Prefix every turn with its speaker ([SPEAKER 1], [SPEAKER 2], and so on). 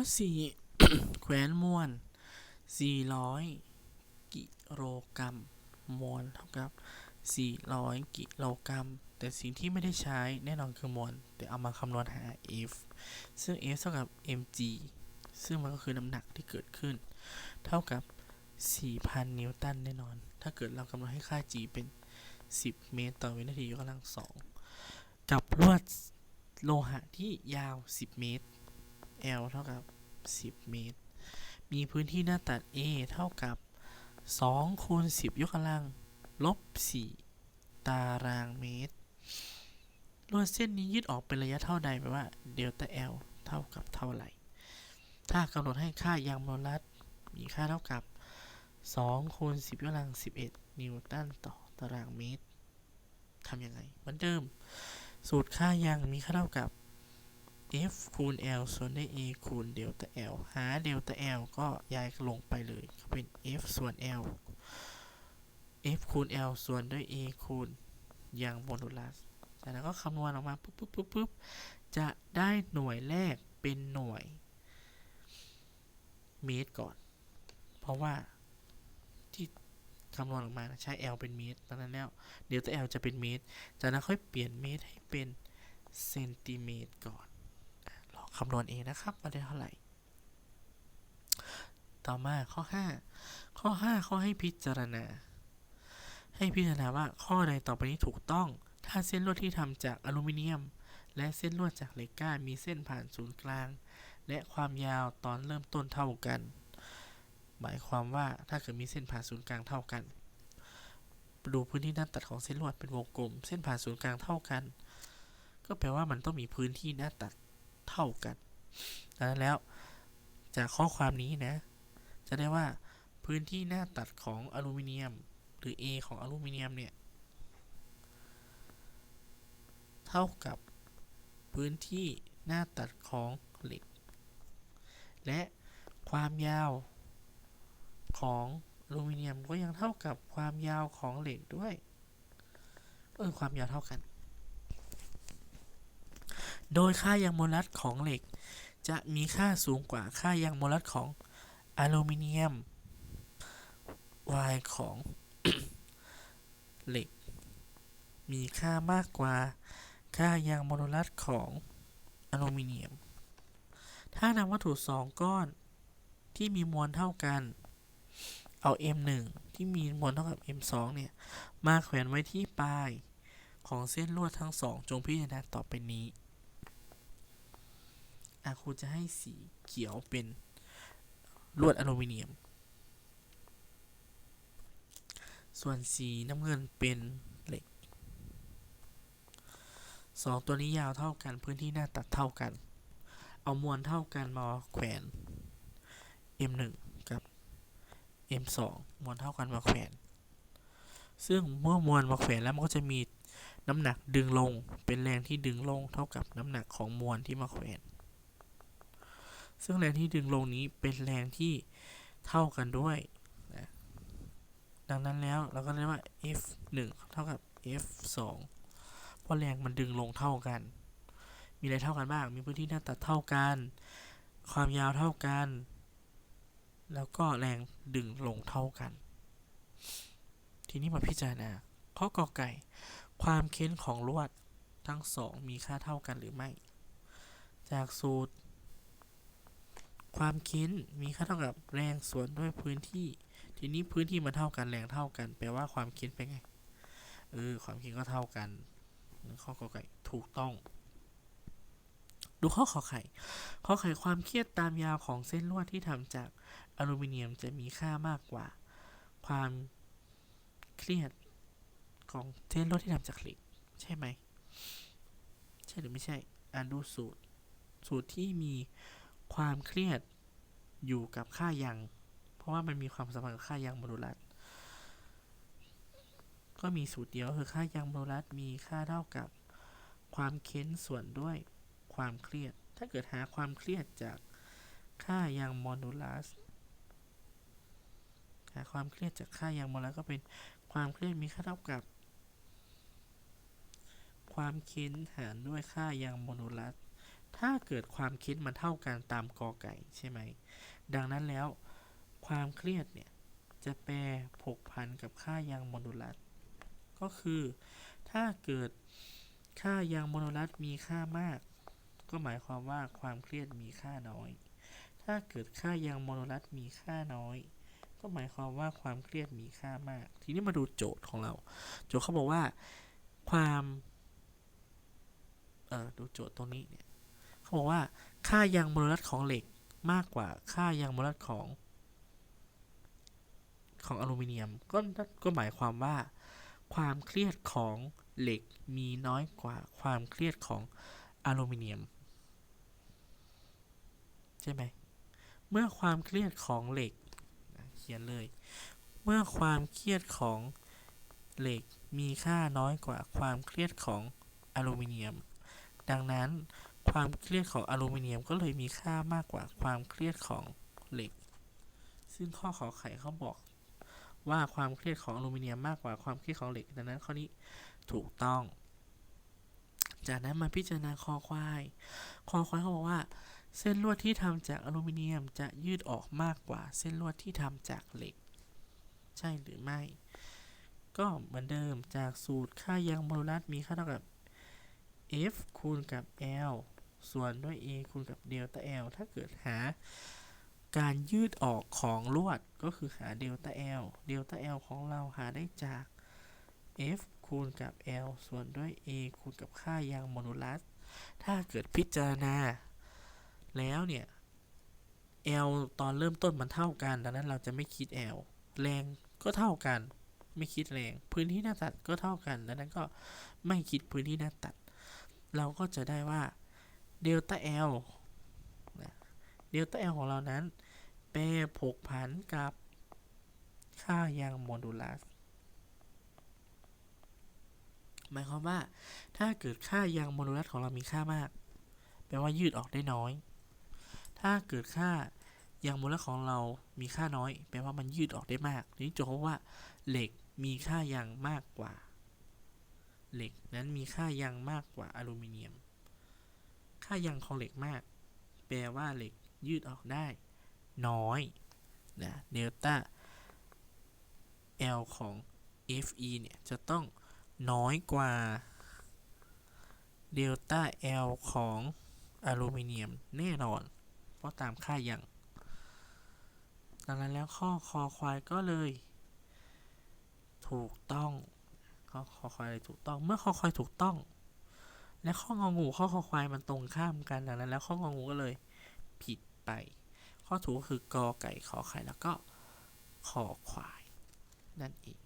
[SPEAKER 1] ข้อสี่แขวนมวล400 กิโลกรัมมวลเท่ากับ 400 กิโลกรัม แต่สิ่งที่ไม่ได้ใช้แน่นอนคือมวลแต่เอามาคำนวณหา F ซึ่ง F เท่ากับ mg ซึ่งมันก็คือน้ำหนักที่เกิดขึ้น เท่ากับ 4,000 นิวตันแน่นอน ถ้าเกิดเรากำหนดให้ค่า g เป็น 10 เมตรต่อวินาทียกกำลังสองกับลวดโลหะที่ยาว 10 เมตร L เท่ากับ 10 เมตร มีพื้นที่หน้าตัด A เท่ากับ2คูณ10 ยกกำลัง ลบ 4 ตารางเมตร ลวดเส้นนี้ยืดออกเป็นระยะเท่าใดแปลว่าเดลต้า L เท่ากับเท่าไหร่ ถ้ากำหนดให้ค่ายางโมลัสมีค่าเท่ากับ2คูณ10 ยกกำลัง 11 นิวตันต่อตารางเมตรทำยังไงเหมือนเดิม สูตรค่ายางมีค่าเท่ากับ F คูณ L ส่วนด้วย A คูณเดลต้า L หาเดลต้า L ก็ย้ายลงไปเลยก็เป็น F ส่วน L F คูณ L ส่วนด้วย A คูณยางโมดูลัสจากนั้นก็คำนวณออกมาปุ๊บปุ๊บปุ๊บปุ๊บจะได้หน่วยแรกเป็นหน่วยเมตรก่อน เพราะว่าที่คำนวณออกมาใช้ L เป็นเมตรดังนั้นแล้วเดลต้า L จะเป็นเมตร จากนั้นค่อยเปลี่ยนเมตรให้เป็นเซนติเมตรก่อน คำนวณเองนะครับว่าได้เท่าไหร่ ต่อมาข้อ 5 ข้อ 5 ข้อให้พิจารณา ให้พิจารณาว่าข้อใดต่อไปนี้ถูกต้อง ถ้าเส้นลวดที่ทำจากอลูมิเนียม และเส้นลวดจากเหล็กก้านมีเส้นผ่านศูนย์กลาง และความยาวตอนเริ่มต้นเท่ากัน หมายความว่าถ้าเกิดมีเส้นผ่านศูนย์กลางเท่ากันดูพื้นที่หน้าตัดของเส้นลวดเป็นวงกลม เส้นผ่านศูนย์กลางเท่ากัน ก็แปลว่ามันต้องมีพื้นที่หน้าตัด เท่ากันดังนั้นแล้วจากข้อความนี้นะ จะได้ว่าพื้นที่หน้าตัดของอลูมิเนียม หรือ A ของอลูมิเนียมเนี่ย เท่ากับพื้นที่หน้าตัดของเหล็ก และความยาวของอลูมิเนียมก็ยังเท่ากับความยาวของเหล็กด้วย เออ ความยาวเท่ากัน โดยค่ายางโมลัสของเหล็ก จะมีค่าสูงกว่าค่ายางโมลัสของอลูมิเนียม y ของ เหล็ก มีค่ามากกว่าค่ายางโมลัสของอลูมิเนียม ถ้านำวัตถุสองก้อนที่มีมวลเท่ากัน เอา m1 ที่มีมวลเท่ากับ m2 เนี่ย มาแขวนไว้ที่ปลายของเส้นลวดทั้งสอง จงพิจารณาต่อไปนี้ อาครูจะให้สีเขียวเป็นลวดอลูมิเนียม ส่วนสีน้ำเงินเป็นเหล็กสองตัวนี้ยาวเท่ากันพื้นที่หน้าตัดเท่ากัน เอามวลเท่ากันมาแขวน M1 กับ M2 มวลเท่ากันมาแขวน ซึ่งเมื่อมวลมาแขวนแล้วมันก็จะมีน้ำหนักดึงลงเป็นแรงที่ดึงลงเท่ากับน้ำหนักของมวลที่มาแขวน ซึ่งแรงที่ดึงลงนี้เป็นแรงที่เท่ากันด้วยนะดังนั้นแล้วเราก็เรียกว่า F1 เท่ากับ F2 เพราะแรงมันดึงลงเท่ากัน มีอะไรเท่ากันบ้าง มีพื้นที่หน้าตัดเท่ากัน ความยาวเท่ากัน แล้วก็แรงดึงลงเท่ากัน ทีนี้มาพิจารณา ข้อกอไก่ ความเค้นของลวดทั้งสองมีค่าเท่ากันหรือไม่ จากสูตร ความเค้นมีค่าเท่ากับแรงส่วนด้วยพื้นที่ ทีนี้พื้นที่มันเท่ากันแรงเท่ากัน แปลว่าความเค้นเป็นไง เออ ความเค้นก็เท่ากัน ข้อกอไก่ถูกต้อง ดูข้อขอไข่ ข้อไข่ความเครียดตามยาวของเส้นลวดที่ทำจากอลูมิเนียมจะมีค่ามากกว่า ความเครียดของเส้นลวดที่ทำจากเหล็ก ใช่ไหม ใช่หรือไม่ใช่ อ่านดูสูตร สูตรที่มี ความเครียดอยู่กับค่ายางเพราะว่ามันมีความสัมพันธ์กับค่ายางโมดูลัสก็มีสูตรเดียวคือค่ายางโมดูลัสมีค่าเท่ากับความเค้นส่วนด้วยความเครียด ถ้าเกิดหาความเครียดจากค่ายางโมดูลัสหาความเครียดจากค่ายางโมดูลัสก็เป็นความเครียดมีค่าเท่ากับ ความเค้นหารด้วยค่ายางโมดูลัส ถ้าเกิดความคิดมันเท่ากันตามกอไก่ใช่ไหม ดังนั้นแล้ว ความเครียดเนี่ย จะแปรผกพันกับค่ายังโมดูลัส ก็คือ ถ้าเกิดค่ายังโมดูลัสมีค่ามาก ก็หมายความว่าความเครียดมีค่าน้อย ถ้าเกิดค่ายังโมดูลัสมีค่าน้อย ก็หมายความว่าความเครียดมีค่ามาก ทีนี้มาดูโจทย์ของเรา โจทย์เขาบอกว่าความ เออดูโจทย์ตรงนี้เนี่ย เขาบอกว่าค่ายังโมดูลัสของเหล็กมากกว่าค่ายังโมดูลัสของ ของอลูมิเนียม ก็ก็หมายความว่า ความเครียดของเหล็กมีน้อยกว่าความเครียดของอลูมิเนียม ใช่ไหมเมื่อความเครียดของเหล็กเขียนเลย เมื่อความเครียดของเหล็กมีค่าน้อยกว่าความเครียดของอลูมิเนียม ดังนั้น ความเครียดของอลูมิเนียมก็เลยมีค่ามากกว่าความเครียดของเหล็ก ซึ่งข้อขอไขเขาบอกว่าความเครียดของอลูมิเนียมมากกว่าความเครียดของเหล็ก ดังนั้นข้อนี้ถูกต้อง จากนั้นมาพิจารณาคอควาย คอควายเขาบอกว่า เส้นลวดที่ทำจากอลูมิเนียมจะยืดออกมากกว่า เส้นลวดที่ทำจากเหล็ก ใช่หรือไม่ ก็เหมือนเดิมจากสูตรค่ายังโมดูลัสมีค่าเท่ากับ F คูณกับ L ส่วนด้วย A คูณกับเดลต้า L ถ้าเกิดหาการยืดออกของลวดก็คือหาเดลต้า L เดลต้า L ของเราหาได้จาก F คูณกับ L ส่วนด้วย A คูณกับค่ายังโมดูลัส ถ้าเกิดพิจารณา แล้วเนี่ย L ตอนเริ่มต้นมันเท่ากัน ดังนั้นเราจะไม่คิด L แรงก็เท่ากัน ไม่คิดแรง พื้นที่หน้าตัดก็เท่ากัน ดังนั้นก็ไม่คิดพื้นที่หน้าตัด เราก็จะได้ว่า เดลต้า L นะเดลต้า L ของเรานั้นแปรผกผันกับค่ายังโมดูลัส หมายความว่า ถ้าเกิดค่ายังโมดูลัสของเรามีค่ามาก แปลว่ายืดออกได้น้อย ถ้าเกิดค่ายังโมดูลัสของเรามีค่าน้อย แปลว่ามันยืดออกได้มาก นี้โจทย์เขาว่าเหล็กมีค่ายังมากกว่า เหล็กนั้นมีค่ายังมากกว่าอลูมิเนียม ค่ายังของเหล็กมาก แปลว่าเหล็กยืดออกได้ น้อยนะเดลต้า L ของ Fe เนี่ย จะต้องน้อยกว่าเดลต้า L ของอลูมิเนียมแน่นอน เพราะตามค่ายังดังนั้นแล้วข้อคอควายก็เลย ถูกต้องข้อคอควายเลยถูกต้องเมื่อคอควายถูกต้อง และข้ององูข้อคอควายมันตรงข้ามกันดังนั้นแล้วข้ององูก็เลยผิดไป ข้อถูกคือกอไก่ขอไข่แล้วก็ขอควายนั่นเอง